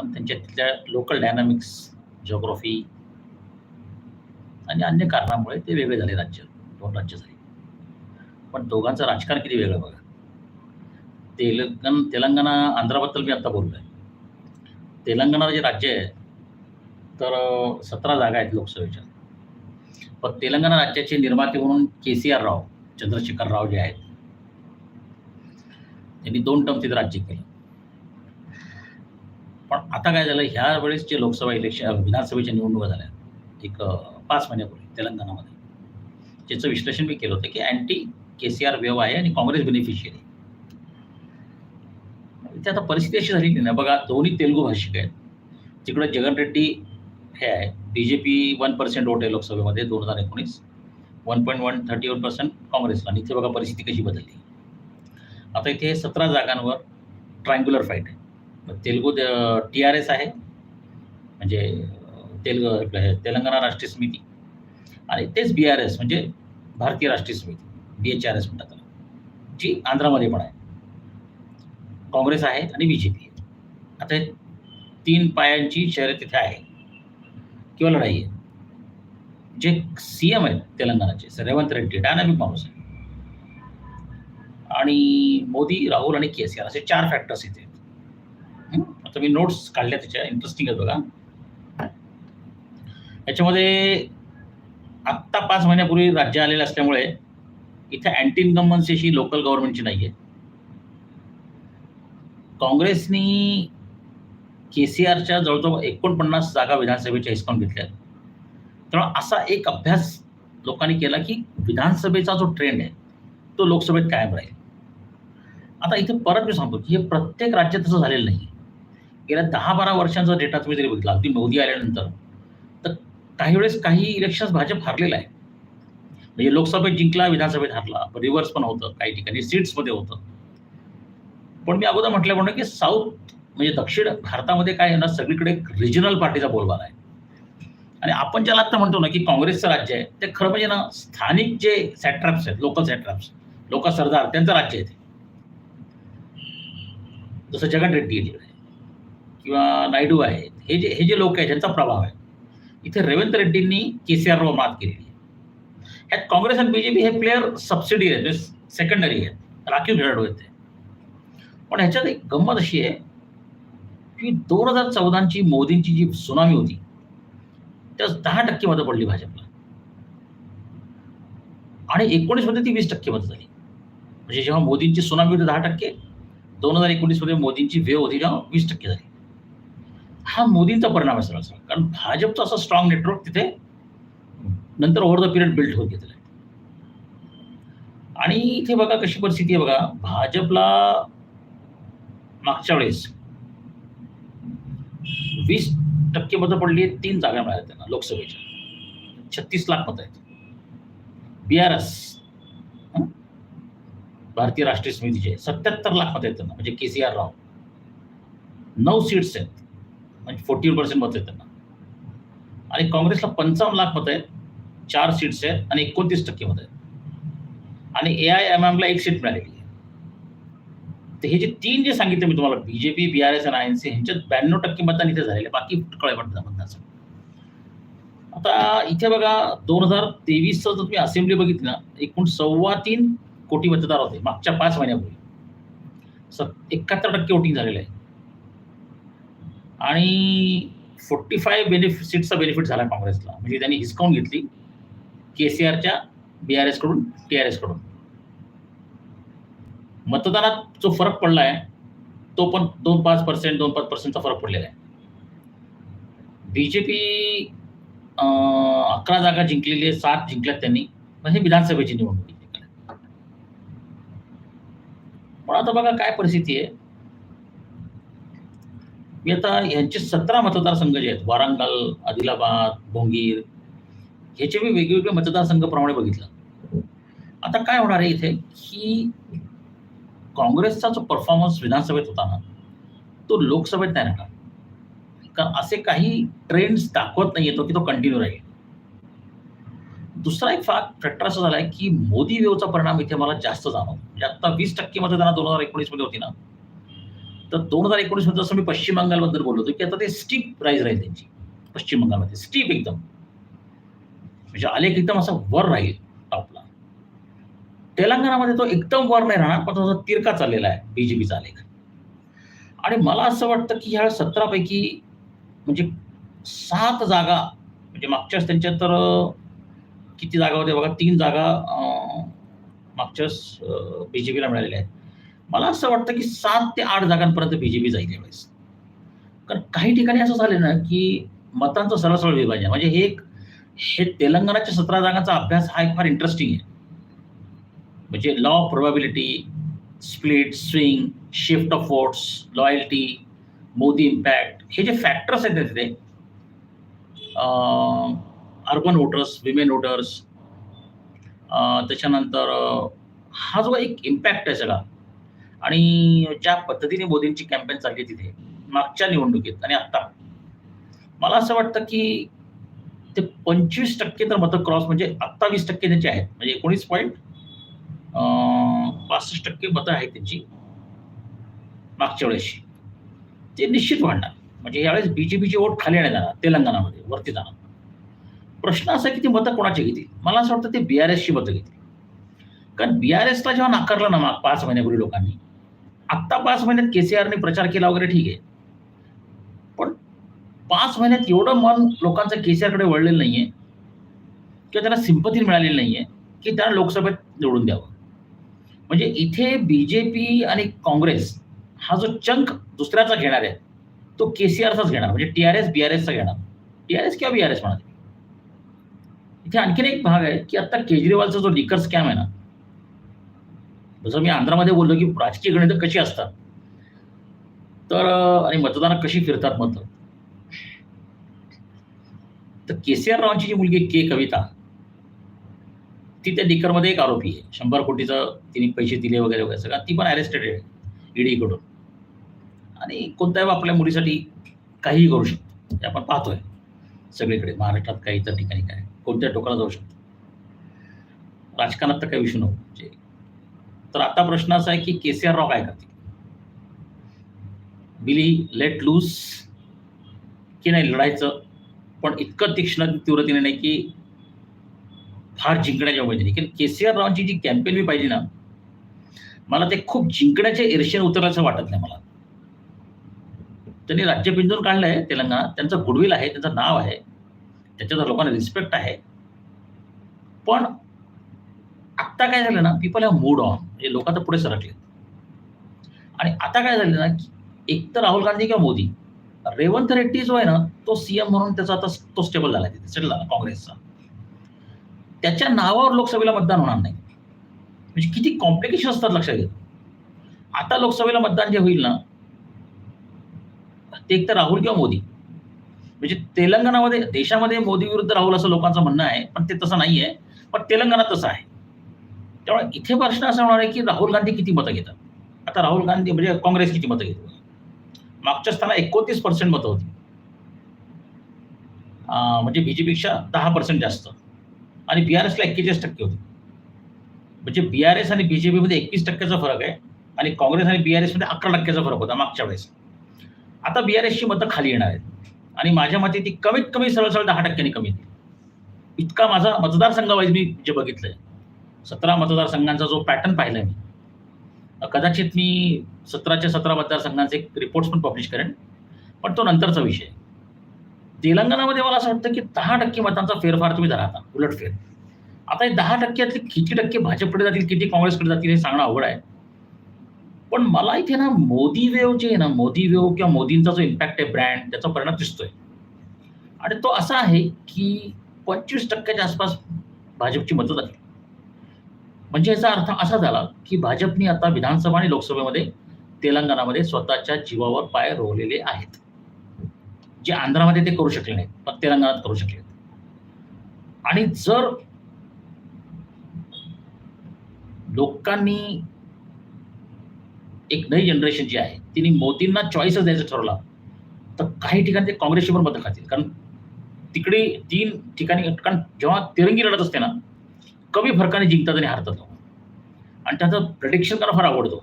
पण त्यांच्या तिथल्या लोकल डायनामिक्स जिओग्राफी आणि अन्य कारणामुळे ते वेगळे झाले राज्य दोन राज्य झाले. पण दोघांचं राजकारण किती वेगळं बघा. तेलंगण तेलंगणा आंध्राबद्दल मी आत्ता बोललो आहे तेलंगणा जे राज्य आहे तर सतरा जागा आहेत लोकसभेच्या. पण तेलंगणा राज्याचे निर्माते म्हणून K C R Rao Chandrashekar Rao जे आहेत त्यांनी दोन टर्म तिथे राज्य केलं. पण आता काय झालं ह्या वेळेस जे लोकसभा इलेक्शन विधानसभेच्या निवडणुका झाल्या एक पाच महिन्यापूर्वी तेलंगणामध्ये. ज्याचं विश्लेषण मी केलं होतं की anti K C R wave आहे आणि काँग्रेस बेनिफिशियरी इथे म्हणजे आता परिस्थिती अशी झालेली ना बघा दोन्ही तेलुगू भाषिक आहेत. तिकडे जगन रेड्डी हे आहे. बी J P one percent vote आहे लोकसभेमध्ये दोन हजार एकोणीस. One point one thirty one percent काँग्रेसला. आणि इथे बघा परिस्थिती कशी बदलली. आता इथे सतरा जागांवर ट्रायंग्युलर फाईट आहे. तेलुगू टी आर एस आहे. म्हणजे अं, तेलंगणा राष्ट्रीय समिती. आणि तेच बी आर एस म्हणजे भारतीय राष्ट्रीय समिती बी एच आर एस म्हणतात त्याला जी आंध्रामध्ये पण आहे. काँग्रेस आहे आणि बी जे पी आहे. आता हे तीन पायांची शर्यत तिथे आहे. किंवा लढाई आहे. जे सी एम आहेत तेलंगणाचे रेवंत रेड्डी डायनामिक माणूस आहे आणि मोदी राहुल आणि के सी आर असे चार फॅक्टर्स इथे. आता मी नोट्स काढल्या त्याच्या इंटरेस्टिंग आहेत बघा. याच्यामध्ये आत्ता पाच महिन्यापूर्वी राज्य आलेलं असल्यामुळे इथे अँटी इन्कम्बन्सी अशी लोकल गव्हर्नमेंटची नाही आहे काँग्रेसनी के सी आरच्या जवळजवळ एकोणपन्नास जागा विधानसभेच्या हिसकावून घेतल्या त्यामुळे असा एक अभ्यास लोकांनी केला की विधानसभेचा जो ट्रेंड आहे तो लोकसभेत कायम राहील. आता इथे परत मी सांगतो की हे प्रत्येक राज्यात तसं झालेलं नाही. गेल्या दहा बारा वर्षांचा डेटा तुम्ही जरी बघितला अगदी मोदी आल्यानंतर तर काही वेळेस काही इलेक्शन्स भाजप हारलेला आहे. म्हणजे लोकसभेत जिंकला विधानसभेत हारला रिव्हर्स पण होतं काही ठिकाणी सीट्समध्ये होतं. पण मी अगोदर म्हटल्याप्रमाणे की साऊथ म्हणजे दक्षिण भारतामध्ये काय आहे ना सगळीकडे रिजनल पार्टीचा बोलबाला आहे. आणि आपण ज्याला आता म्हणतो ना की काँग्रेसचं राज्य आहे ते खरं म्हणजे ना स्थानिक जे सॅट्रॅप्स आहेत लोकल सॅट्रॅप्स लोकल सरदार त्यांचं राज्य आहे ते. जसं जगन रेड्डी आहे किंवा नायडू आहेत हे जे हे जे लोक आहेत त्यांचा प्रभाव आहे. इथे रेवंत रेड्डींनी के सी आरवर मात केलेली आहे. ह्यात काँग्रेस आणि बीजेपी हे प्लेअर सबसिडी आहेत सेकंडरी आहेत. राखीव खेळाडू आहेत ते. पण ह्याच्यात एक गंमत अशी आहे की दोन हजार चौदाची मोदींची जी सुनामी होती त्यात दहा टक्के मतं पडली भाजपला. आणि एकोणीसमध्ये ती वीस टक्के मतं झाली. म्हणजे जेव्हा मोदींची सुनामी होती दहा टक्के दोन हजार एकोणीसमध्ये मोदींची वेव होती जेव्हा वीस टक्के झाली. हा मोदींचा परिणाम आहे सरळ कारण भाजपचं असं स्ट्रॉंग नेटवर्क तिथे नंतर ओव्हर द पिरियड बिल्ड होत घेतलं आणि इथे बघा कशी परिस्थिती आहे बघा. भाजपला मागच्या वेळेस वीस टक्के मतं पडली तीन जागा मिळाल्या त्यांना लोकसभेच्या. छत्तीस लाख मतं आहेत. बी आर एस भारतीय राष्ट्रीय समितीचे सत्याहत्तर लाख मतं आहेत त्यांना म्हणजे के सी आर राव. नऊ सीट्स आहेत. म्हणजे फोर्टी पर्सेंट मत आहेत त्यांना. आणि काँग्रेसला पंचावन्न लाख मत आहेत चार सीट्स आहेत आणि एकोणतीस टक्के मत आहेत. आणि ए आय एम एमला एक सीट मिळालेली आहे. तर हे जे तीन जे सांगितले मी तुम्हाला B J P B R S आणि आय एन सी ह्यांच्यात ब्याण्णव टक्के मतदान इथे झालेले आहे. बाकी कळे पडतात मतदान आता इथे बघा दोन हजार तेवीसचं जर तुम्ही असेंब्ली बघितली ना एकूण सव्वा तीन कोटी मतदार होते मागच्या पाच महिन्यापूर्वी. सर एकाहत्तर टक्के वोटिंग झालेलं आहे. आणि फोर्टी फाय बेनिफिट सीटचा बेनिफिट झाला काँग्रेसला. म्हणजे त्यांनी हिसकावून घेतली के सी आरच्या बी आर एसकडून टी आर एसकडून मतदानात जो फरक पडला आहे तो पण दोन पाच पर्सेंट दोन पाच पर्सेंटचा फरक पडलेला आहे. बी जे पी अकरा जागा जिंकलेली आहे सात जिंकल्यात त्यांनी. म्हणजे विधानसभेची निवडणूक पण आता बघा काय परिस्थिती आहे. मी आता यांचे सतरा मतदारसंघ जे आहेत वारंगल आदिलाबाद भोंगीर ह्याचे मी वेगवेगळे मतदारसंघाप्रमाणे बघितलं. आता काय होणार आहे इथे? की काँग्रेसचा जो परफॉर्मन्स विधानसभेत होता ना तो लोकसभेत नाही राहणार. कारण असे काही ट्रेंड्स दाखवत नाही येतो की तो कंटिन्यू राहील. दुसरा एक फॅक्ट फॅक्टर असा झाला आहे की मोदी वेवचा परिणाम इथे मला जास्त जाणवतो. म्हणजे आता वीस टक्के मतदान दोन हजार एकोणीसमध्ये होती ना तर दोन हजार एकोणीसमध्ये जसं मी पश्चिम बंगालबद्दल बोललो होतो की आता ते स्टीप प्राईज राहील त्यांची पश्चिम बंगालमध्ये. स्टीप एकदम. म्हणजे आलेख एकदम असा वर राहील टॉपला तेलंगणामध्ये तो एकदम वर नाही राहणार पण तो तिरका चाललेला आहे बीजेपीचा आलेख. आणि मला असं वाटतं की ह्या सतरापैकी म्हणजे सात जागा म्हणजे मागच्याच त्यांच्या तर किती जागा होत्या बघा तीन जागा मागच्याच बीजेपीला मिळालेल्या आहेत. मला असं वाटतं की सात ते आठ जागांपर्यंत बीजेपी जाईल यावेळेस. कारण काही ठिकाणी असं झालं ना की मतांचं सरळ विभाजन म्हणजे हे एक हे तेलंगणाच्या सतरा जागांचा अभ्यास हा एक फार इंटरेस्टिंग आहे. म्हणजे law of probability split swing shift of votes loyalty Modi impact हे जे फॅक्टर्स आहेत ना तिथे अर्बन वोटर्स विमेन वोटर्स त्याच्यानंतर हा जो एक इम्पॅक्ट आहे सगळा आणि ज्या पद्धतीने मोदींची कॅम्पेन चालली तिथे मागच्या निवडणुकीत आणि आत्ता. मला असं वाटतं की ते पंचवीस टक्के तर मतं क्रॉस म्हणजे आत्ता वीस टक्के त्यांचे आहेत. म्हणजे एकोणीस पॉईंट पासष्ट टक्के मतं आहेत त्यांची मागच्या वेळेशी ते निश्चित वाढणार. म्हणजे यावेळेस बीजेपीचे वोट खाली नाही जाणार तेलंगणामध्ये वरती जाणार. प्रश्न असा आहे की ती मतं कोणाची घेतील? मला असं वाटतं ते बी आर एसची मतं घेतील. कारण बी आर एसला जेव्हा नाकारलं ना माग पाच महिन्यापूर्वी लोकांनी आत्ता पाच महिन्यात केसीआरने प्रचार केला वगैरे ठीक आहे. पण पाच महिन्यात एवढं मन लोकांचं केसीआरकडे वळलेलं नाहीये. किंवा त्यांना सिंपती मिळालेली नाहीये की त्यांना लोकसभेत निवडून द्यावं. म्हणजे इथे बीजेपी आणि काँग्रेस हा जो चंक दुसऱ्याचा घेणार आहे तो केसीआरचाच घेणार. म्हणजे T R S B R एसचा घेणार. टी आर एस किंवा बी आर एस म्हणा. इथे आणखीन एक भाग आहे की आता केजरीवालचा जो लिकर स्कॅम आहे ना जसं मी आंध्रामध्ये बोललो की राजकीय गणितं कशी असतात? तर आणि मतदानं कशी फिरतात मत? तर के सी आर रावांची जी मुलगी के कविता ती त्या डिकरमध्ये एक आरोपी आहे. शंभर कोटीचं तिने पैसे दिले वगैरे वगैरे सगळं. ती पण अरेस्टेड आहे ईडीकडून आणि कोणत्याही आपल्या मुलीसाठी काहीही करू शकतो. हे आपण पाहतोय सगळीकडे महाराष्ट्रात काही इतर ठिकाणी काय. कोणत्या टोकाला जाऊ शकतो. राजकारणात तर काही विषय नव्हते. तर आता प्रश्न असा आहे की के सी आर राव काय करतील? बिली लेट लूज की नाही लढायचं? पण इतकं तीक्ष्ण तीव्रतेने नाही की फार जिंकण्याच्या पाहिजे की के सी आर रावांची जी कॅम्पेन मी पाहिजे ना मला ते खूप जिंकण्याच्या ईर्षेने उतरल्याचं वाटत नाही मला. त्यांनी राज्य पिंजून काढलंय तेलंगणा. त्यांचं गुडविल आहे त्यांचं नाव आहे. त्याच्यात लोकांना रिस्पेक्ट आहे. पण आत्ता काय झालं ना पीपल हॅव मूड ऑन म्हणजे लोक आता पुढे सरकले आणि आता काय झालं ना की एक तर राहुल गांधी किंवा मोदी रेवंत रेड्डी जो आहे ना तो सीएम म्हणून त्याचा आता तो स्टेबल झाला तिथे सेटल झाला काँग्रेसचा. त्याच्या नावावर लोकसभेला मतदान होणार नाही. म्हणजे किती कॉम्प्लिकेशन असतात लक्षात घेत आता लोकसभेला मतदान जे होईल ना ते एक तर राहुल किंवा मोदी. म्हणजे तेलंगणामध्ये देशामध्ये मोदी विरुद्ध राहुल असं लोकांचं म्हणणं आहे पण ते तसं नाही आहे पण तेलंगणात तसं आहे. त्यामुळे इथे प्रश्न असा होणार आहे की राहुल गांधी किती मतं घेतात? आता राहुल गांधी म्हणजे काँग्रेस किती मतं घेतो मागच्या स्थाना एकोणतीस पर्सेंट मतं होती. अं, म्हणजे बीजेपीपेक्षा दहा पर्सेंट जास्त. आणि बी आर एसला एक्केचाळीस टक्के होते. म्हणजे बी आर एस आणि बीजेपीमध्ये एकवीस टक्क्याचा फरक आहे आणि काँग्रेस आणि बी आर एसमध्ये अकरा टक्क्याचा फरक होता मागच्या वेळेस. आता बी आर एसची मतं खाली येणार आहेत. आणि माझ्या मते ती कमीत कमी सरळ सरळ दहा टक्क्यांनी कमी येतील इतका माझा मतदारसंघ वाईज मी जे बघितलंय. सतरा मतदारसंघांचा जो पॅटर्न पाहिला मी. कदाचित मी सतराच्या सतरा मतदारसंघांचे एक रिपोर्ट्स पण पब्लिश करेन पण तो नंतरचा विषय तेलंगणामध्ये मला असं वाटतं की दहा टक्के मतांचा फेरफार तुम्ही धरा आता उलटफेर आता हे दहा टक्क्यातले किती टक्के भाजपकडे जातील किती काँग्रेसकडे जातील हे सांगणं अवघड आहे. पण मला इथे ना मोदी वेव जे आहे ना मोदी वेव किंवा मोदींचा जो इम्पॅक्ट आहे ब्रँड त्याचा परिणाम दिसतोय. आणि तो असा आहे की पंचवीस टक्क्याच्या आसपास भाजपची मतं जातील. म्हणजे याचा अर्थ असा झाला की भाजपने आता विधानसभा आणि लोकसभेमध्ये तेलंगणामध्ये स्वतःच्या जीवावर पाय रोवलेले आहेत. जे आंध्रामध्ये ते करू शकले नाहीत पण तेलंगणात करू शकले आणि जर लोकांनी एक नई जनरेशन जी आहे तिने मोदींना चॉईसच द्यायचं ठरवला तर काही ठिकाणी ते काँग्रेसशी पण मतं खातील. कारण तिकडे तीन ठिकाणी कारण जेव्हा तिरंगी लढत असते ना कमी फरकाने जिंकतात आणि हरतात आणि त्याचं प्रडिक्शन करणं फार आवडतो.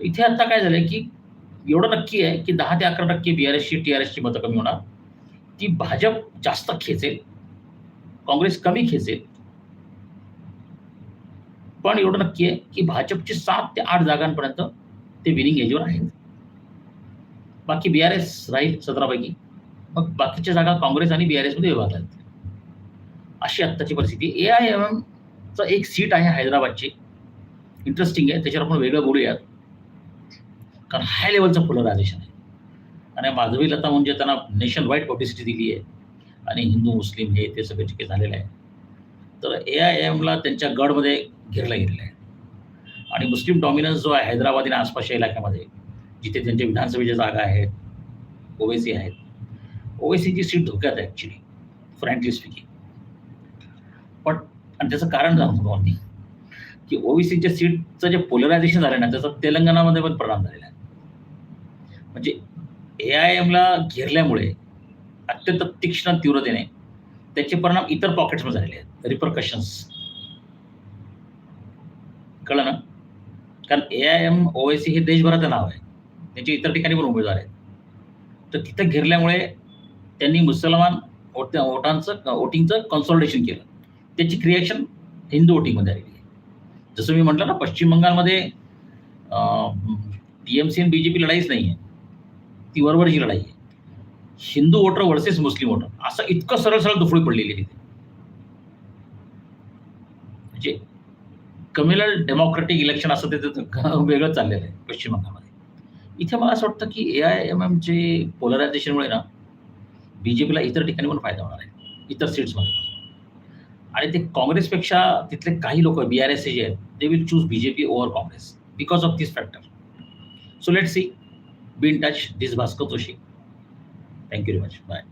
इथे आता काय झालंय की एवढं नक्की आहे की दहा ते अकरा टक्के बी आर एसची टी आर एसची मतं कमी होणार. ती भाजप जास्त खेचेल. काँग्रेस कमी खेचेल. पण एवढं नक्की आहे की भाजपची सात ते आठ जागांपर्यंत ते विनिंग एजवर आहेत. बाकी बी आर एस राहील सतरापैकी. मग बाकीच्या जागा काँग्रेस आणि बी आर एसमध्ये विभागल्या आहेत. अशी आत्ताची परिस्थिती. ए आय एम एमचं एक सीट आहे हैदराबादची. इंटरेस्टिंग आहे. त्याच्यावर आपण वेगळं बोलूयात. कारण हाय लेवलचं पोलरायझेशन आहे. आणि माधवी लता म्हणजे त्यांना नेशन वाईड पब्लिसिटी दिली आहे आणि हिंदू मुस्लिम हे ते सगळे जे झालेलं आहे तर ए आय एमला त्यांच्या गडमध्ये घेरला गेलेलं आहे. आणि मुस्लिम डॉमिनन्स जो आहे हैदराबाद आणि आसपासच्या इलाक्यामध्ये जिथे त्यांच्या विधानसभेच्या जागा आहेत ओवेसी आहेत. ओवेसीची सीट धोक्यात आहे ॲक्च्युली फ्रँकली स्पीकिंग आणि त्याचं कारण सांगतो आम्ही की ओबीसीच्या सीटचं जे पोलरायझेशन झालं ना त्याचा तेलंगणामध्ये पण परिणाम झालेला आहे. म्हणजे ए आय एमला घेरल्यामुळे अत्यंत तीक्ष्ण तीव्रतेने त्याचे परिणाम इतर पॉकेट्समध्ये झालेले आहेत. रिपरकशन्स कळलं ना? कारण ए आय एम ओएसी हे देशभराचं नाव आहे. त्यांचे इतर ठिकाणी पण उमेदवार आहेत. तर तिथं घेरल्यामुळे त्यांनी मुसलमान वोट वोटांचं वोटिंगचं कन्सॉल्टेशन केलं. त्याची क्रिएशन हिंदू वोटिंगमध्ये आलेली आहे. जसं मी म्हटलं ना पश्चिम बंगालमध्ये टी एम सी आणि बी जे पी लढाईच नाही आहे ती वरवरची लढाई आहे. Hindu voter versus Muslim voter. असं इतकं सरळ सरळ दुफळी पडलेली आहे तिथे. म्हणजे कम्युनल डेमोक्रेटिक इलेक्शन असं ते तिथं वेगळं चाललेलं आहे पश्चिम बंगालमध्ये. इथे मला असं वाटतं की ए आय एम एमचे पोलरायझेशनमुळे ना बी जे पीला इतर ठिकाणी पण फायदा होणार आहे. इतर सीट्समध्ये पण आणि ते काँग्रेसपेक्षा तिथले काही लोक बी आर एस जे आहेत दे will choose B J P over Congress because of this factor so let see be in touch this Bhaskar Joshi thank you very much bye